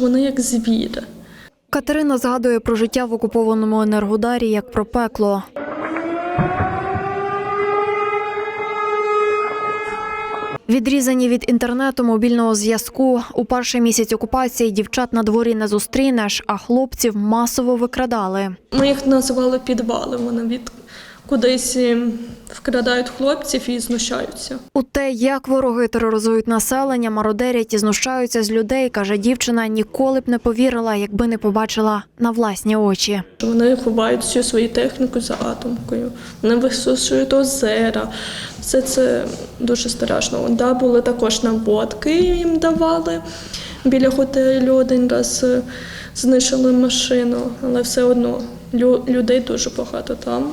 Вони як звіри. Катерина згадує про життя в окупованому енергодарі як про пекло. Відрізані від інтернету мобільного зв'язку у перший місяць окупації дівчат на дворі не зустрінеш, а хлопців масово викрадали. Ми їх називали підвали. Вони від кудись ем, вкрадають хлопців і знущаються. У те, як вороги тероризують населення, мародерять і знущаються з людей, каже дівчина, ніколи б не повірила, якби не побачила на власні очі. Вони ховають всю свою техніку за атомкою, вони висушують озера. Все це дуже страшно. Да, були також наводки їм давали. Біля готелю один раз е, знищили машину, але все одно лю- людей дуже багато там.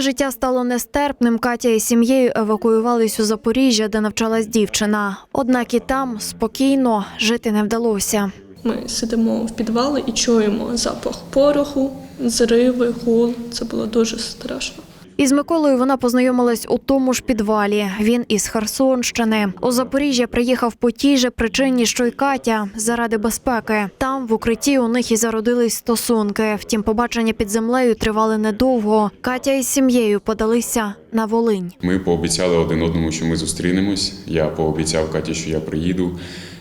Коли життя стало нестерпним, Катя із сім'єю евакуювались у Запоріжжя, де навчалась дівчина. Однак і там спокійно жити не вдалося. Ми сидимо в підвалі і чуємо запах пороху, зриви, гул. Це було дуже страшно. Із Миколою вона познайомилась у тому ж підвалі. Він із Херсонщини. У Запоріжжя приїхав по тій же причині, що й Катя, заради безпеки. Там в укритті у них і зародились стосунки. Втім, побачення під землею тривали недовго. Катя із сім'єю подалися на Волинь. Ми пообіцяли один одному, що ми зустрінемось. Я пообіцяв Каті, що я приїду.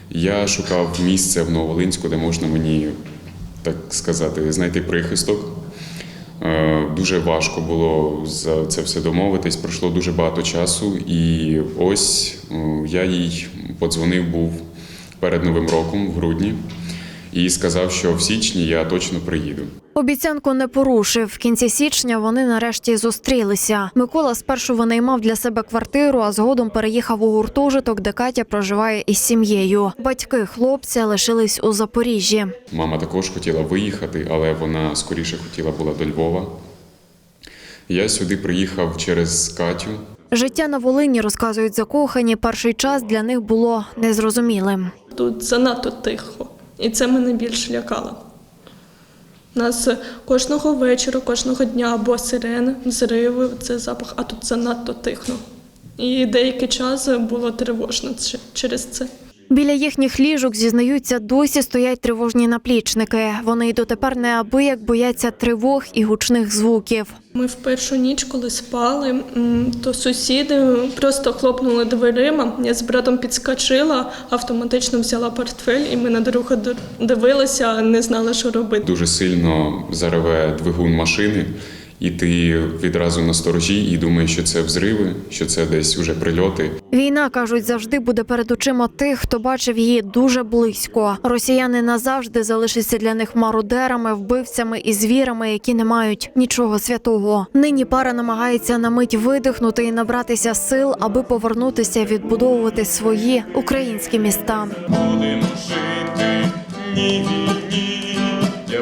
Я шукав місце в Нововолинську, де можна мені, так сказати, знайти прихисток. Е, Дуже важко було за це все домовитись. Пройшло дуже багато часу, і ось я їй подзвонив був перед Новим роком в грудні і сказав, що в січні я точно приїду. Обіцянку не порушив. В кінці січня вони нарешті зустрілися. Микола спершу винаймав для себе квартиру, а згодом переїхав у гуртожиток, де Катя проживає із сім'єю. Батьки хлопця лишились у Запоріжжі. Мама також хотіла виїхати, але вона скоріше хотіла була до Львова. Я сюди приїхав через Катю. Життя на Волині розказують закохані. Перший час для них було незрозумілим. Тут занадто тихо, і це мене більш лякало. Нас кожного вечора, кожного дня або сирени, зриви, це запах, а тут занадто тихо. І деякий час було тривожно через це. Біля їхніх ліжок зізнаються, досі стоять тривожні наплічники. Вони й дотепер неабияк бояться тривог і гучних звуків. Ми в першу ніч, коли спали, то сусіди просто хлопнули дверима. Я з братом підскочила, автоматично взяла портфель, і ми на друга д- дивилися, не знали, що робити. Дуже сильно зареве двигун машини, і ти відразу на сторожі і думаєш, що це взриви, що це десь уже прильоти. Війна кажуть, завжди буде перед очима тих, хто бачив її дуже близько. Росіяни назавжди залишаться для них мародерами, вбивцями і звірами, які не мають нічого святого. Нині пара намагається на мить видихнути і набратися сил, аби повернутися, відбудовувати свої українські міста. будемо жити ні війні, я